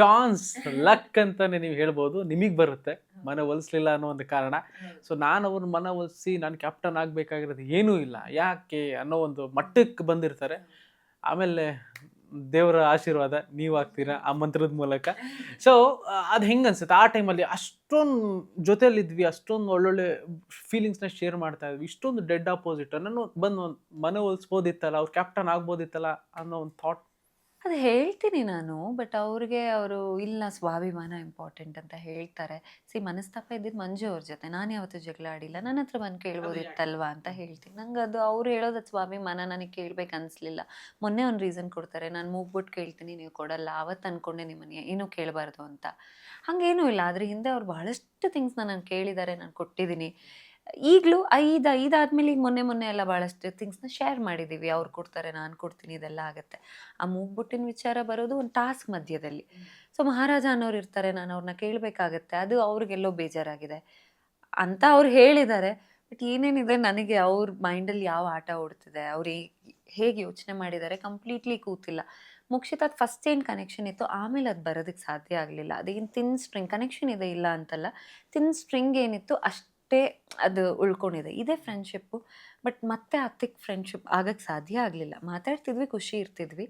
Chance luck ಅಂತಾನೆ ನೀವು ಹೇಳ್ಬೋದು. ನಿಮಗೆ ಬರುತ್ತೆ ಮನೆ ಒಲಿಸ್ಲಿಲ್ಲ ಅನ್ನೋ ಒಂದು ಕಾರಣ. ಸೊ ನಾನು ಅವ್ರನ್ನ ಮನ ಒಲಿಸಿ ನಾನು ಕ್ಯಾಪ್ಟನ್ ಆಗಬೇಕಾಗಿರೋದು ಏನೂ ಇಲ್ಲ. ಯಾಕೆ ಅನ್ನೋ ಒಂದು ಮಟ್ಟಕ್ಕೆ ಬಂದಿರ್ತಾರೆ. ಆಮೇಲೆ ದೇವರ ಆಶೀರ್ವಾದ ನೀವು ಆಗ್ತೀರಾ ಆ ಮಂತ್ರದ ಮೂಲಕ. ಸೊ ಅದು ಹೆಂಗೆ ಅನ್ಸುತ್ತೆ? ಆ ಟೈಮಲ್ಲಿ ಅಷ್ಟೊಂದು ಜೊತೆಯಲ್ಲಿದ್ವಿ ಅಷ್ಟೊಂದು ಒಳ್ಳೊಳ್ಳೆ ಫೀಲಿಂಗ್ಸ್ನ ಶೇರ್ ಮಾಡ್ತಾ ಇದ್ವಿ. ಇಷ್ಟೊಂದು ಡೆಡ್ ಆಪೋಸಿಟ್ ನಾನು ಬಂದು ಮನೆ ಒಲಿಸ್ಬೋದಿತ್ತಲ್ಲ ಅವ್ರು ಕ್ಯಾಪ್ಟನ್ ಆಗ್ಬೋದಿತ್ತಲ್ಲ ಅನ್ನೋ ಒಂದು ಥಾಟ್ ಅದು ಹೇಳ್ತೀನಿ ನಾನು ಬಟ್ ಅವ್ರಿಗೆ ಅವರು ಇಲ್ಲ ಸ್ವಾಭಿಮಾನ ಇಂಪಾರ್ಟೆಂಟ್ ಅಂತ ಹೇಳ್ತಾರೆ. ಸಿ ಮನಸ್ತಾಪ ಇದ್ದಿದ್ದು ಮಂಜು ಅವ್ರ ಜೊತೆ. ನಾನು ಯಾವತ್ತೂ ಜಗಳ ಆಡಿಲ್ಲ. ನನ್ನ ಹತ್ರ ಬಂದು ಕೇಳ್ಬೋದಿತ್ತಲ್ವಾ ಅಂತ ಹೇಳ್ತೀನಿ. ನಂಗೆ ಅದು ಅವ್ರು ಹೇಳೋದು ಅದು ಸ್ವಾಭಿಮಾನ ನನಗೆ ಕೇಳ್ಬೇಕು ಅನಿಸ್ಲಿಲ್ಲ. ಮೊನ್ನೆ ಒಂದು ರೀಸನ್ ಕೊಡ್ತಾರೆ ನಾನು ಮೂಗ್ಬಿಟ್ಟು ಕೇಳ್ತೀನಿ ನೀವು ಕೊಡಲ್ಲ. ಅವತ್ತು ಅಂದ್ಕೊಂಡೆ ನಿಮ್ಮನೆ ಏನೂ ಕೇಳಬಾರ್ದು ಅಂತ. ಹಂಗೇನೂ ಇಲ್ಲ. ಅದ್ರ ಹಿಂದೆ ಅವ್ರು ಬಹಳಷ್ಟು ಥಿಂಗ್ಸ್ನ ನಾನು ಕೇಳಿದ್ದಾರೆ ನಾನು ಕೊಟ್ಟಿದ್ದೀನಿ ಈಗಲೂ ಐದು ಐದಾದ್ಮೇಲೆ ಈಗ ಮೊನ್ನೆ ಮೊನ್ನೆ ಎಲ್ಲ ಭಾಳಷ್ಟು ಥಿಂಗ್ಸ್ನ ಶೇರ್ ಮಾಡಿದ್ದೀವಿ ಅವ್ರು ಕೊಡ್ತಾರೆ, ನಾನು ಕೊಡ್ತೀನಿ, ಇದೆಲ್ಲ ಆಗುತ್ತೆ. ಆ ಮೂಗ್ಬುಟ್ಟಿನ ವಿಚಾರ ಬರೋದು ಒಂದು ಟಾಸ್ಕ್ ಮಧ್ಯದಲ್ಲಿ. ಸೊ ಮಹಾರಾಜ ಅನ್ನೋರು ಇರ್ತಾರೆ, ನಾನು ಅವ್ರನ್ನ ಕೇಳಬೇಕಾಗತ್ತೆ. ಅದು ಅವ್ರಿಗೆಲ್ಲೋ ಬೇಜಾರಾಗಿದೆ. ಅಂತ ಅವ್ರು ಹೇಳಿದ್ದಾರೆ. ಬಟ್ ಏನೇನಿದೆ ನನಗೆ ಅವ್ರ ಮೈಂಡಲ್ಲಿ ಯಾವ ಆಟ ಓಡ್ತಿದೆ, ಅವ್ರು ಹೇಗೆ ಯೋಚನೆ ಮಾಡಿದ್ದಾರೆ ಕಂಪ್ಲೀಟ್ಲಿ ಕೂತಿಲ್ಲ. ಮುಕ್ಷಿತ ಅದು ಫಸ್ಟ್ ಏನು ಕನೆಕ್ಷನ್ ಇತ್ತು, ಆಮೇಲೆ ಅದು ಬರೋದಕ್ಕೆ ಸಾಧ್ಯ ಆಗಲಿಲ್ಲ. ಅದೇನು ತಿನ್ ಸ್ಟ್ರಿಂಗ್ ಕನೆಕ್ಷನ್ ಇದೆ ಇಲ್ಲ ಅಂತಲ್ಲ ತಿನ್ ಸ್ಟ್ರಿಂಗ್ ಏನಿತ್ತು ಅಷ್ಟೇ ಅದು ಉಳ್ಕೊಂಡಿದೆ. ಇದೇ ಫ್ರೆಂಡ್ಶಿಪ್ಪು ಬಟ್ ಮತ್ತೆ ತಿಕ್ ಫ್ರೆಂಡ್ಶಿಪ್ ಆಗಕ್ಕೆ ಸಾಧ್ಯ ಆಗಲಿಲ್ಲ. ಮಾತಾಡ್ತಿದ್ವಿ ಖುಷಿ ಇರ್ತಿದ್ವಿ.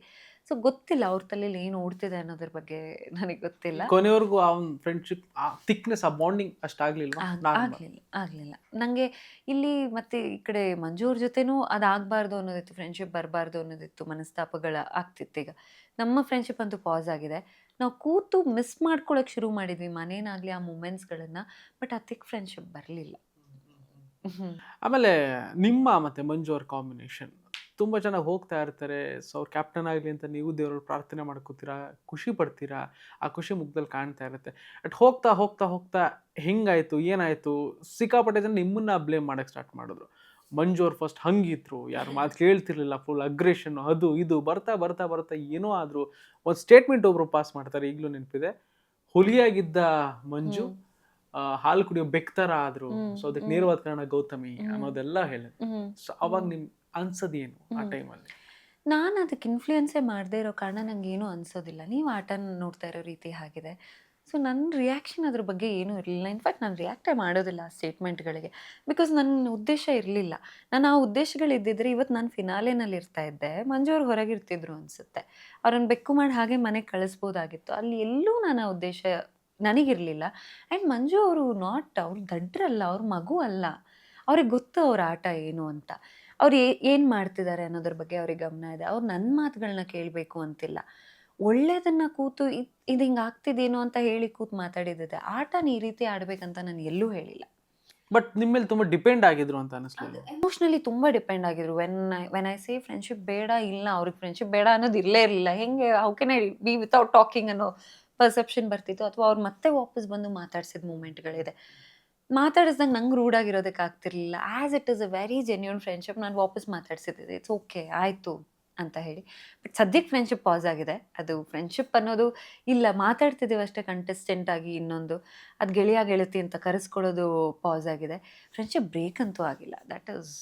ಸೊ ಗೊತ್ತಿಲ್ಲ ಅವ್ರ ತಲೆಯಲ್ಲಿ ಏನು ಓಡ್ತಿದೆ ಅನ್ನೋದ್ರ ಬಗ್ಗೆ ನನಗೆ ಗೊತ್ತಿಲ್ಲ. ಕೊನೆವರೆಗೂ ಆ ಒಂದು ಫ್ರೆಂಡ್ಶಿಪ್ ಆ ಥಿಕ್ನೆಸ್ ಆ ಬಾಂಡಿಂಗ್ ಅಷ್ಟಾಗ್ಲಿಲ್ಲ ಆಗಲಿಲ್ಲ ಆಗಲಿಲ್ಲ ಆಗ್ಲಿಲ್ಲ ಆಗ್ಲಿಲ್ಲ. ನಂಗೆ ಇಲ್ಲಿ ಮತ್ತೆ ಈ ಕಡೆ ಮಂಜು ಅವ್ರ ಜೊತೆನೂ ಅದಾಗಬಾರ್ದು ಅನ್ನೋದಿತ್ತು ಫ್ರೆಂಡ್ಶಿಪ್ ಬರಬಾರ್ದು ಅನ್ನೋದಿತ್ತು ಮನಸ್ತಾಪಗಳ ಆಗ್ತಿತ್ತು ಈಗ. ನಮ್ಮ ಫ್ರೆಂಡ್ಶಿಪ್ ಅಂತೂ ಪಾಸ್ ಆಗಿದೆ. ನಾವು ಕೂತು ಮಿಸ್ ಮಾಡ್ಕೊಳ್ಳೋಕೆ ಶುರು ಮಾಡಿದ್ವಿ ಮನೇನಾಗ್ಲಿ ಆ ಮೂಮೆಂಟ್ಸ್ಗಳನ್ನು ಬಟ್ ಆ ತಿಕ್ ಫ್ರೆಂಡ್ಶಿಪ್ ಬರಲಿಲ್ಲ. ಆಮೇಲೆ ನಿಮ್ಮ ಮತ್ತೆ ಮಂಜು ಅವ್ರ ಕಾಂಬಿನೇಷನ್ ತುಂಬ ಜನ ಹೋಗ್ತಾ ಇರ್ತಾರೆ. ಸೊ ಅವ್ರು ಕ್ಯಾಪ್ಟನ್ ಆಗಲಿ ಅಂತ ನೀವು ದೇವ್ರ ಪ್ರಾರ್ಥನೆ ಮಾಡ್ಕೋತೀರಾ? ಖುಷಿ ಪಡ್ತೀರಾ? ಆ ಖುಷಿ ಮುಖದಲ್ಲಿ ಕಾಣ್ತಾ ಇರುತ್ತೆ. ಬಟ್ ಹೋಗ್ತಾ ಹೋಗ್ತಾ ಹೋಗ್ತಾ ಹೆಂಗಾಯ್ತು? ಏನಾಯ್ತು? ಸಿಕ್ಕಾಪಟ್ಟೆ ಜನ ನಿಮ್ಮನ್ನ ಬ್ಲೇಮ್ ಮಾಡೋಕ್ಕೆ ಸ್ಟಾರ್ಟ್ ಮಾಡಿದ್ರು. ಮಂಜು ಅವ್ರು ಫಸ್ಟ್ ಹಂಗಿದ್ರು. ಯಾರು ಮಾತು ಕೇಳ್ತಿರ್ಲಿಲ್ಲ. ಫುಲ್ ಅಗ್ರೆಷನ್ ಅದು ಇದು ಬರ್ತಾ ಬರ್ತಾ ಬರ್ತಾ ಏನೋ ಆದ್ರು. ಒಂದು ಸ್ಟೇಟ್ಮೆಂಟ್ ಒಬ್ರು ಪಾಸ್ ಮಾಡ್ತಾರೆ. ಈಗಲೂ ನೆನಪಿದೆ. ಹುಲಿಯಾಗಿದ್ದ ಮಂಜು ಹಾಲು ಕುಡಿಯೋ ಬೆಕ್ತರ ಆದ್ರು. ಸೊ ಅದಕ್ಕೆ. ನೇರವಾದ ಕಾರಣ ಗೌತಮಿ. ಅನ್ನೋದೆಲ್ಲ ಹೇಳಿದ್ರು. ಸೊ ಅವಾಗ ನಿಮ್ ಅನ್ಸದೇನು ಆ. ಟೈಮಲ್ಲಿ? ನಾನು ಅದಕ್ಕೆ ಇನ್ಫ್ಲೂಯೆನ್ಸೇ ಮಾಡದೇ ಇರೋ ಕಾರಣ ನಂಗೆ ಏನೂ ಅನ್ಸೋದಿಲ್ಲ. ನೀವು ಆಟನ ನೋಡ್ತಾ ಇರೋ ರೀತಿ ಆಗಿದೆ. ಸೊ ನನ್ನ ರಿಯಾಕ್ಷನ್ ಅದ್ರ ಬಗ್ಗೆ ಏನೂ ಇರಲಿಲ್ಲ. ಇನ್ಫ್ಯಾಕ್ಟ್ ನಾನು ರಿಯಾಕ್ಟೇ ಮಾಡೋದಿಲ್ಲ ಆ ಸ್ಟೇಟ್ಮೆಂಟ್ಗಳಿಗೆ ಬಿಕಾಸ್ ನನ್ನ ಉದ್ದೇಶ ಇರಲಿಲ್ಲ. ನಾನು ಆ ಉದ್ದೇಶಗಳಿದ್ದಿದ್ರೆ ಇವತ್ತು ನಾನು ಫಿನಾಲೆನಲ್ಲಿ ಇರ್ತಾ ಇದ್ದೆ. ಮಂಜು ಅವ್ರು ಹೊರಗಿರ್ತಿದ್ರು ಅನಿಸುತ್ತೆ. ಅವ್ರನ್ನ ಬೆಕ್ಕು ಮಾಡಿ ಹಾಗೆ ಮನೆಗೆ ಕಳಿಸ್ಬೋದಾಗಿತ್ತು. ಅಲ್ಲಿ ಎಲ್ಲೂ ನಾನು ಆ ಉದ್ದೇಶ ನನಗಿರಲಿಲ್ಲ. ಆ್ಯಂಡ್ ಮಂಜು ಅವರು ನಾಟ್ ಅವ್ರು ದಡ್ರಲ್ಲ ಅವ್ರ ಮಗು ಅಲ್ಲ. ಅವ್ರಿಗೆ ಗೊತ್ತು ಅವ್ರ ಆಟ ಏನು ಅಂತ. ಅವ್ರು ಏನು ಮಾಡ್ತಿದ್ದಾರೆ ಅನ್ನೋದ್ರ ಬಗ್ಗೆ ಅವ್ರಿಗೆ ಗಮನ ಇದೆ. ಅವ್ರು ನನ್ನ ಮಾತುಗಳನ್ನ ಕೇಳಬೇಕು ಅಂತಿಲ್ಲ. ಒಳ್ಳೇದನ್ನ ಕೂತು ಇದು ಇದು ಹಿಂಗೆ ಆಗ್ತಿದೇನೋ ಅಂತ ಹೇಳಿ ಕೂತು ಮಾತಾಡಿದ್ದೆ ಆಟನ ಈ ರೀತಿ ಆಡ್ಬೇಕಂತ ನಾನು ಎಲ್ಲೂ ಹೇಳಿಲ್ಲ. ಬಟ್ ನಿಮ್ಮ ಮೇಲೆ ತುಂಬಾ ಡಿಪೆಂಡ್ ಆಗಿದ್ರು ಅಂತ ಅನಿಸ್ಲಿಲ್ಲ? ಎಮೋಷ್ನಲಿ ತುಂಬ ಡಿಪೆಂಡ್ ಆಗಿದ್ರು. When I when I say friendship ಬೇಡ ಇಲ್ಲ ಅವ್ರಿಗೆ ಫ್ರೆಂಡ್ಶಿಪ್ ಬೇಡ ಅನ್ನೋದು ಇಲ್ಲೇ ಇರಲಿಲ್ಲ. ಹೆಂಗೆ how can I be without talking ಅನ್ನೋ ಪರ್ಸೆಪ್ಷನ್ ಬರ್ತಿತ್ತು. ಅಥವಾ ಅವ್ರು ಮತ್ತೆ ವಾಪಸ್ ಬಂದು ಮಾತಾಡ್ಸಿದ ಮೂಮೆಂಟ್ಗಳಿದೆ ಮಾತಾಡಿಸ್ದಂಗೆ ನಂಗೆ ರೂಡ್ ಆಗಿರೋದಕ್ಕೆ ಆಗ್ತಿರ್ಲಿಲ್ಲ. As it is a very genuine friendship ನಾನು ವಾಪಸ್ ಮಾತಾಡ್ಸಿದ್ದೆ ಇಟ್ಸ್ ಓಕೆ ಆಯಿತು ಅಂತ ಹೇಳಿ. ಬಟ್ ಸದ್ಯಕ್ಕೆ ಫ್ರೆಂಡ್ಶಿಪ್ ಪಾಸ್ ಆಗಿದೆ. ಅದು ಫ್ರೆಂಡ್ಶಿಪ್ ಅನ್ನೋದು ಇಲ್ಲ ಮಾತಾಡ್ತಿದ್ದೀವಿ ಅಷ್ಟೇ ಕಂಟೆಸ್ಟೆಂಟ್ ಆಗಿ ಇನ್ನೊಂದು. ಅದು ಗೆಳೆಯ ಗೆಳತಿ ಅಂತ ಕರೆಸ್ಕೊಳ್ಳೋದು ಪಾಸ್ ಆಗಿದೆ. ಫ್ರೆಂಡ್ಶಿಪ್ ಬ್ರೇಕ್ ಅಂತೂ ಆಗಿಲ್ಲ. That is